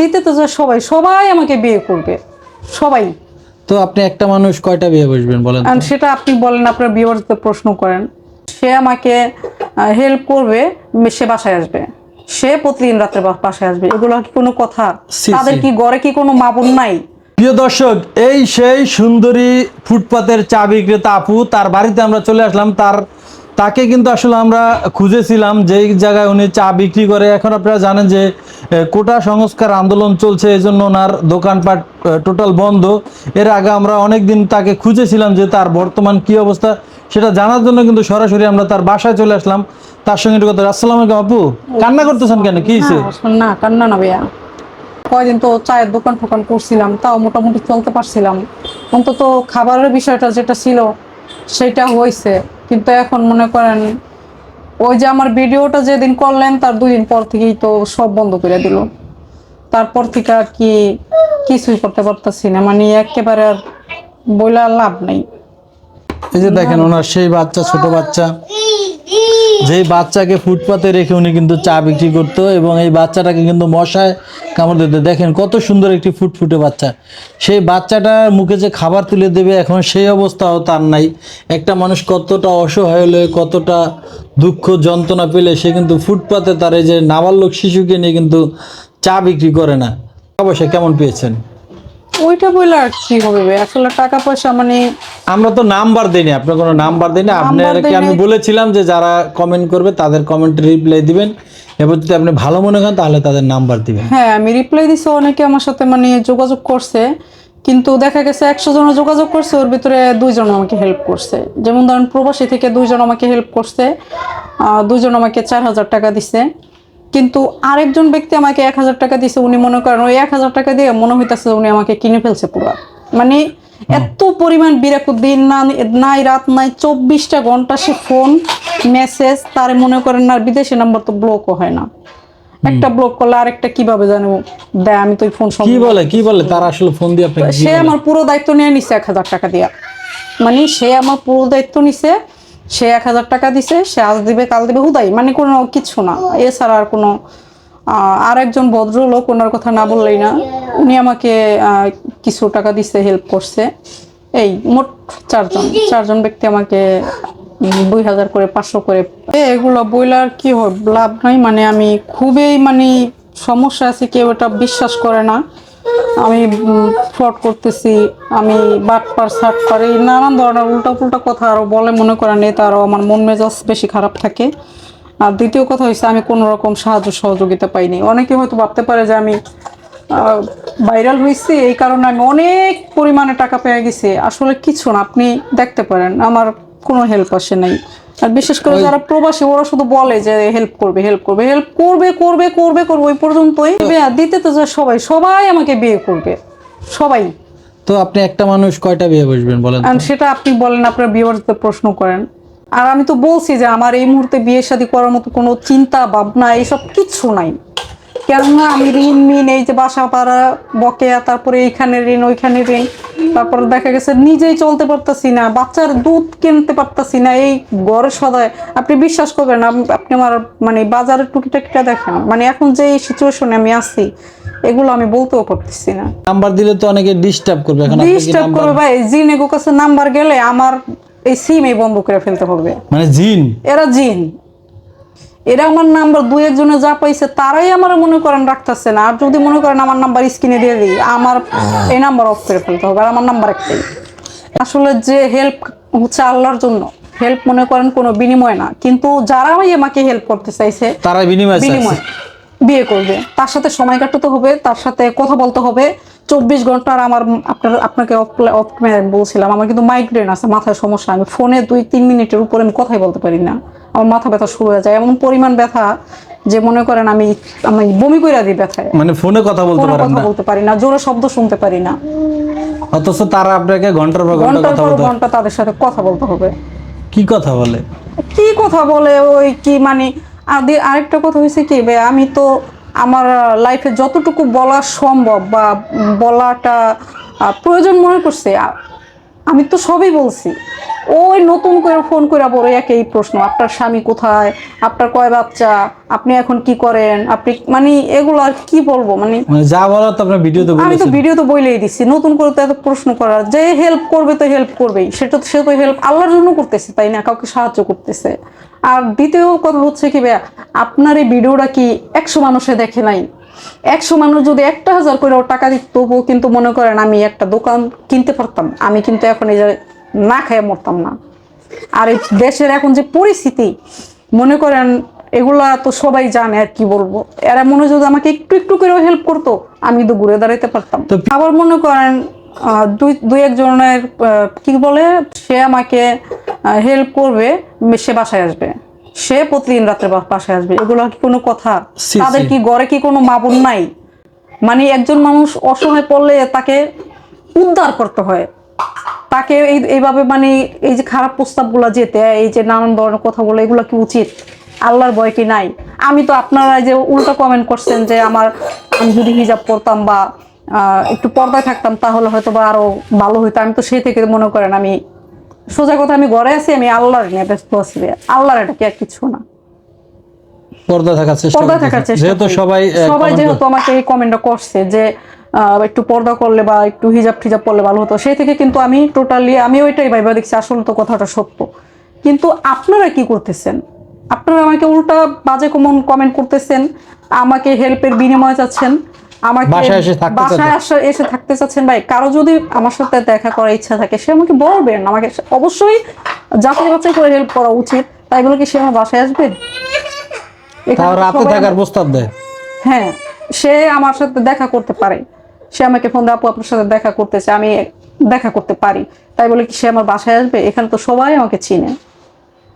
দিতে তো সবাই সবাই আমাকে বিয়ে করবে সবাই। তো আপনি একটা মানুষ কয়টা বিয়ে বসবেন বলেন সেটা আপনি বলেন আপনার বিয়েবাড়িতে প্রশ্ন করেন। সে আমাকে হেল্প করবে সে বাসায় আসবে। সে প্রতিদিন রাত্রে বাসায় আসবে। এগুলো কি কোনো কথা? তাদের কি ঘরে কি কোনো মাবুন নাই? প্রিয় দর্শক এই সেই সুন্দরী ফুটপাতের চা বিক্রেতা আপু তার বাড়িতে আমরা চলে আসলাম তার তাকে কিন্তু আসলে আমরা খুঁজেছিলাম যেই জায়গায় উনি চা বিক্রি করে। এখন আপনারা জানেন যে কোটা সংস্কার আন্দোলন চলছে এই জন্য ওনার দোকানপাট টোটাল বন্ধ। এর আগে আমরা অনেক দিন তাকে খুঁজেছিলাম যে তার বর্তমান কি অবস্থা সেটা জানার জন্য কিন্তু সরাসরি আমরা তার বাসায় চলে আসলাম। তার সঙ্গে একটু কথা আসসালাম আলাইকুম আপু কান্না করতেছেন কেন? কি হয়েছে? না, কান্না না ভাইয়া। কয়দিন তো চায়ের দোকান টোকান করছিলাম তাও মোটামুটি চলতে পারছিলাম। অন্তত খাবারের বিষয়টা যেটা ছিল সেটা হয়েছে। কিন্তু এখন মনে করেন ওই যে আমার ভিডিওটা যেদিন করলেন, তার দুদিন পর থেকেই তো সব বন্ধ করে দিল। তারপর থেকে আর কি কিছুই করতে পারতেছি না। মানে একেবারে আর বলে লাভ নেই। এই যে দেখেন ওনার সেই বাচ্চা ছোট বাচ্চা। যেই বাচ্চাকে ফুটপাতে রেখে উনি কিন্তু চা বিক্রি করতো এবং এই বাচ্চাটাকে কিন্তু মশায় কামড় দিতে। দেখেন কত সুন্দর একটি ফুটফুটে বাচ্চা। সেই বাচ্চাটার মুখে যে খাবার তুলে দেবে এখন সেই অবস্থাও তার নাই। একটা মানুষ কতটা অসহায় হলে কতটা দুঃখ যন্ত্রণা পেলে সে কিন্তু ফুটপাতে তার এই যে নাবালক শিশুকে নিয়ে কিন্তু চা বিক্রি করে না। অবশ্যই কেমন পেয়েছেন? ওইটা বইলে আর কি হবে? আসলে টাকা পয়সা মানে আমরা তো নাম্বার দিইনি আপনার কোনো নাম্বার দিইনি। আপনাকে আমি বলেছিলাম যে যারা কমেন্ট করবে তাদের কমেন্টে রিপ্লাই দিবেন। এবার যদি আপনি ভালো মনে করেন তাহলে তাদের নাম্বার দিবেন। হ্যাঁ আমি রিপ্লাই দিছি অনেকে আমার সাথে মানে যোগাযোগ করছে। কিন্তু দেখা গেছে একশো জন যোগাযোগ করছে ওর ভিতরে দুইজন আমাকে হেল্প করছে। যেমন ধরেন প্রবাসী থেকে দুইজন আমাকে হেল্প করছে আহ, দুইজন আমাকে চার হাজার টাকা দিছে। কিন্তু আরেকজন ব্যক্তি আমাকে এক হাজার টাকা দিছে উনি মনে করেন ওই এক হাজার টাকা দিয়ে মনে হইতেছে উনি আমাকে কিনে ফেলছে পুরো। মানে এত পরিমাণ বিরাকুর দিন না নাই রাত নাই চব্বিশটা ঘণ্টা সে ফোন মেসেজ তার মনে করেন না বিদেশি নাম্বার তো ব্লকও হয় না। একটা ব্লক করলে আর আরেকটা কীভাবে জানব? দেয় আমি তো ফোন কি বলে কি বলে? তার আসলে ফোন দিয়ে সে আমার পুরো দায়িত্ব নিয়ে নিছে এক হাজার টাকা দিয়া। মানে সে আমার পুরো দায়িত্ব নিছে সে এক হাজার টাকা দিছে, সে আজ দিবে, কাল দিবে, হুদাই মানে কোনো কিছু না। এছাড়া আর কোনো আর একজন ভদ্রলোক, ওনার কথা না বললেই না, উনি আমাকে কিছু টাকা দিছে হেল্প করছে। এই, মোট চারজন চারজন ব্যক্তি আমাকে দুই হাজার করে, পাঁচশো করে। এগুলো বইলার কি হয় লাভ নাই মানে আমি খুবই মানে সমস্যা আছে, কেউ এটা বিশ্বাস করে না। আমি ফ্রড করতেছি, আমি বাট পার সাট পার এই নানান ধরনের উল্টা পুল্টা কথা আরও বলে মনে করেন এতে আরও আমার মন মেজাজ বেশি খারাপ থাকে। আর দ্বিতীয় কথা হচ্ছে আমি কোনো রকম সাহায্য সহযোগিতা পাইনি। অনেকে হয়তো ভাবতে পারে যে আমি ভাইরাল হয়েছি এই কারণে আমি অনেক পরিমাণে টাকা পেয়ে গেছি। আসলে কিছু না, আপনি দেখতে পারেন, আমার কোনো হেল্প আসে নাই। আর বিশেষ করে যারা প্রবাসী ওরা শুধু বলে যে হেল্প করবে হেল্প করবে হেল্প করবে করবে করবে করবে ওই পর্যন্তই দিতে তো যায় সবাই সবাই আমাকে বিয়ে করবে সবাই। তো আপনি একটা মানুষ কয়টা বিয়ে বসবেন বলেন আর সেটা আপনি বলেন আপনার বিয়েবাড়িতে প্রশ্ন করেন। আর আমি তো বলছি যে আমার এই মুহূর্তে বিয়ে শাদী করার মতো কোনো চিন্তা ভাবনা এইসব কিচ্ছু নাই। কেননা আমি ঋণ মিন এই যে বাসা পাড়া বকেয়া তারপরে এইখানে ঋণ ওইখানে ঋণ। তারপর দেখা গেছে নিজেই চলতে পারতাছি না বাচ্চার দুধ কিনতে পারতাছি না এই ঘরে সদায়। আপনি বিশ্বাস করবেন আপনি আমার মানে বাজারের টুকিটাকিটা দেখেন মানে এখন যে সিচুয়েশনে আমি আছি এগুলো আমি বলতেও পারতেছি না। নাম্বার দিলে তো অনেকে ডিস্টার্ব করবে এখন ডিস্টার্ব করবে ভাই জিনেগো কাছে নাম্বার গেলে আমার এই সিমই বন্ধ করে ফেলতে হবে। মানে জিন? এরা জিন। এরা আমার নাম্বার দুই একজনে যা পাইছে তারাই আমার মনে করেন রাখতেছে না। আর যদি মনে করেন আমার নাম্বার স্ক্রিনে দিয়ে দিই আমার এই নাম্বার অফ করে ফেলতে হবে আর আমার নাম্বার একটাই। আসলে যে হেল্প হচ্ছে আল্লাহর জন্য হেল্প মনে করেন কোনো বিনিময় না। কিন্তু যারা আমি আমাকে হেল্প করতে চাইছে তারা বিনিময় বিনিময়। বিয়ে করবে। তার সাথে সময় কাটাতে হবে তার সাথে কথা বলতে হবে। চব্বিশ ঘণ্টার আমার আপনার আপনাকে অফ বলছিলাম আমার কিন্তু মাইগ্রেন আছে মাথায় সমস্যা আমি ফোনে দুই তিন মিনিটের উপরে আমি কথাই বলতে পারি না। আমার মাথা ব্যথা শুরু হয়ে যায়। এমন পরিমাণ ব্যথা যে মনে করেন আমি আমি বমি করে দিই ব্যথায়। মানে ফোনে কথা বলতে কোনো পারেন কথা না? বলতে পারি না জোরে শব্দ শুনতে পারি না। অথচ তারা আপনাকে ঘণ্টার পর ঘণ্টা কথা বলতে ঘণ্টা তাদের সাথে কথা বলতে হবে। কি কথা বলে? কি কথা বলে? ওই কি মানে আদি আরেকটা কথা হয়েছে কি আমি তো আমার লাইফে যতটুকু বলা সম্ভব বা বলাটা প্রয়োজন মনে করছে আমি তো সবই বলছি। ওই নতুন করে ফোন করে বড় একই প্রশ্ন আপনার স্বামী কোথায়? আপনার কয় বাচ্চা? আপনি এখন কি করেন? আপনি মানে এগুলো আর কি বলব? মানে মানে যা বলার তো আপনার ভিডিওতে আমি তো ভিডিও তো বইলেই দিচ্ছি নতুন করে তো এত প্রশ্ন করার। যে হেল্প করবে তো হেল্প করবেই সেটা তো সে তো হেল্প আল্লাহর জন্য করতেছে তাই না? কাউকে সাহায্য করতেছে। আর দ্বিতীয় কথা হচ্ছে কি ভাইয়া আপনার এই ভিডিওটা কি একশো মানুষে দেখে নাই? একশো মানুষ যদি একটা হাজার করে টাকা দিত তবুও কিন্তু মনে করেন আমি একটা দোকান কিনতে পারতাম। আমি কিন্তু এখন এই যে না খেয়ে মরতাম না। আর এই দেশের এখন যে পরিস্থিতি মনে করেন এগুলা তো সবাই জানে আর কি বলব। এরা মনে যদি আমাকে একটু একটু করে হেল্প করতো আমি তো ঘুরে দাঁড়াইতে পারতাম। আবার মনে করেন দুই দুই একজনের কি বলে সে আমাকে হেল্প করবে সে বাসায় আসবে। সে প্রতিদিন রাত্রে বাসায় আসবে। এগুলো কি কোনো কথা? তাদের কি ঘরে কি কোনো মাবন নাই? মানে একজন মানুষ অসহায় পড়লে তাকে উদ্ধার করতে হয়। তাকে এই এইভাবে মানে এই যে খারাপ প্রস্তাবগুলো যেতে এই যে নানান ধরনের কথাগুলো এগুলো কি উচিত? আল্লাহর ভয় কি নাই? আমি তো আপনারা যে উল্টা কমেন্ট করছেন যে আমার আমি যদি হিজাব পরতাম বা একটু পর্দায় থাকতাম তাহলে হয়তো বা আরও ভালো হইতো। আমি তো সেই থেকে মনে করেন আমি সোজা কথা আমি ঘরে আছি আমি আল্লাহর নিয়ে ব্যস্ত আছি আল্লাহর এটা কি আর কিছু না। পর্দা থাকার চেষ্টা পর্দা থাকার চেষ্টা যেহেতু সবাই সবাই যেহেতু আমাকে এই কমেন্টটা করছে যে একটু পর্দা করলে বা একটু হিজাব টিজাব করলে ভালো হতো। সেই থেকে কিন্তু আমি টোটালি আমি ওইটাই ভাইবা দেখছি আসলে তো কথাটা সত্য। কিন্তু আপনারা কি করতেছেন? আপনারা আমাকে উল্টা বাজে কমন কমেন্ট করতেছেন আমাকে হেল্পের বিনিময় চাচ্ছেন আমাকে বাসায় আসা- এসে থাকতে চাচ্ছেন ভাই কারও যদি আমার সাথে দেখা করার ইচ্ছা থাকে সে আমাকে বলবেন আমাকে অবশ্যই যাচাই বাছাই করে হেল্প করা উচিত। তাই বলে কি সে আমার বাসায় আসবে? রাতে থাকার প্রস্তাব দেয়। হ্যাঁ সে আমার সাথে দেখা করতে পারে। সে আমাকে ফোন দিয়ে আপু আপনার সাথে দেখা করতেছে আমি দেখা করতে পারি। তাই বলে কি সে আমার বাসায় আসবে? এখানে তো সবাই আমাকে চিনে।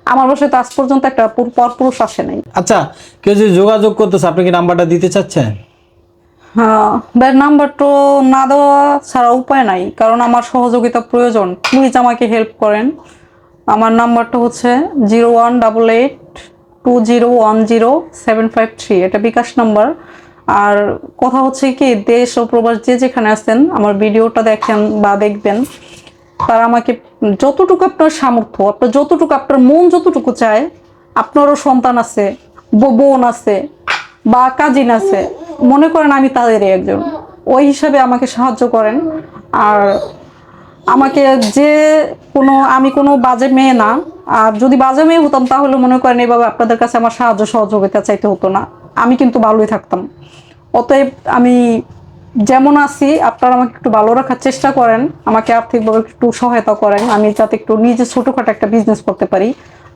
আমার বাসায় তো আজ পর্যন্ত একটা পুর- পরপুরুষ আসে নাই। আচ্ছা কেউ যদি যোগাযোগ করতেছে আপনি কি নাম্বারটা দিতে চাচ্ছেন? হ্যাঁ ব্যাড নাম্বার তো না দেওয়া ছাড়া উপায় নাই কারণ আমার সহযোগিতা প্রয়োজন। প্লিজ আমাকে হেল্প করেন। আমার নাম্বারটা হচ্ছে zero one double eight two zero one zero seven five three এটা বিকাশ নাম্বার। আর কথা হচ্ছে কি, দেশ ও প্রবাস যে যেখানে আছেন, আমার ভিডিওটা দেখেন বা দেখবেন, তারা আমাকে যতটুকু আপনার সামর্থ্য, আপনার যতটুকু, আপনার মন যতটুকু চায়, আপনারও সন্তান আছে বোন আছে, বা কাজিন আছে, মনে করেন আমি তাদেরই একজন। ওই হিসাবে আমাকে সাহায্য করেন। আর আমাকে যে কোনো, আমি কোনো বাজে মেয়ে না। আর যদি বাজে মেয়ে হতাম, তাহলে মনে করেন এইভাবে আপনাদের কাছে আমার সাহায্য সহযোগিতা চাইতে হতো না। আমি কিন্তু ভালোই থাকতাম। অতএব আমি যেমন আছি, আপনারা আমাকে একটু ভালো রাখার চেষ্টা করেন, আমাকে আর্থিকভাবে একটু সহায়তা করেন, আমি যাতে একটু নিজে ছোটোখাটো একটা বিজনেস করতে পারি,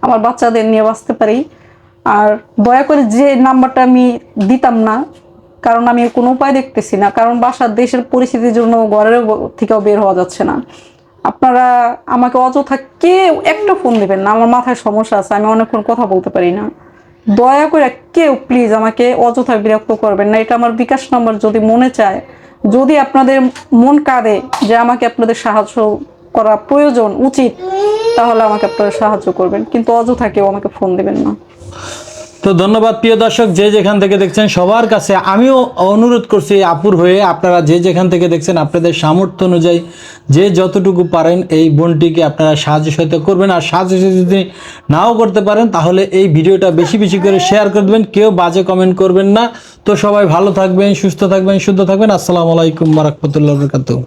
আমার বাচ্চাদের নিয়ে বাঁচতে পারি। আর দয়া করে যে নাম্বারটা আমি দিতাম না, কারণ আমি কোনো উপায় দেখতেছি না, কারণ বাসার দেশের পরিস্থিতির জন্য ঘরের থেকেও বের হওয়া যাচ্ছে না। আপনারা আমাকে অযথা কেউ একটা ফোন দেবেন না, আমার মাথায় সমস্যা আছে, আমি অনেকক্ষণ কথা বলতে পারি না। দয়া করে কেউ প্লিজ আমাকে অযথা বিরক্ত করবেন না। এটা আমার বিকাশ নাম্বার যদি মনে চায়, যদি আপনাদের মন কাঁদে যে আমাকে আপনাদের সাহায্য করা প্রয়োজন, উচিত, তাহলে আমাকে আপনারা সাহায্য করবেন। কিন্তু অযথা কেউ আমাকে ফোন দেবেন না। তো ধন্যবাদ প্রিয় দর্শক, যে যেখান থেকে দেখছেন সবার কাছে আমিও অনুরোধ করছি আপুর হয়ে, আপনারা যে যেখান থেকে দেখছেন আপনাদের সামর্থ্য অনুযায়ী যে যতটুকু পারেন এই বোনটিকে আপনারা সাহায্য সহায়তা করবেন। আর সাহায্য যদি নাও করতে পারেন, তাহলে এই ভিডিওটা বেশি বেশি করে শেয়ার করে দেবেন, কেউ বাজে কমেন্ট করবেন না। তো সবাই ভালো থাকবেন, সুস্থ থাকবেন, শুদ্ধ থাকবেন। আসসালামু আলাইকুম রহমতুল্লাহ বরকাতুহ।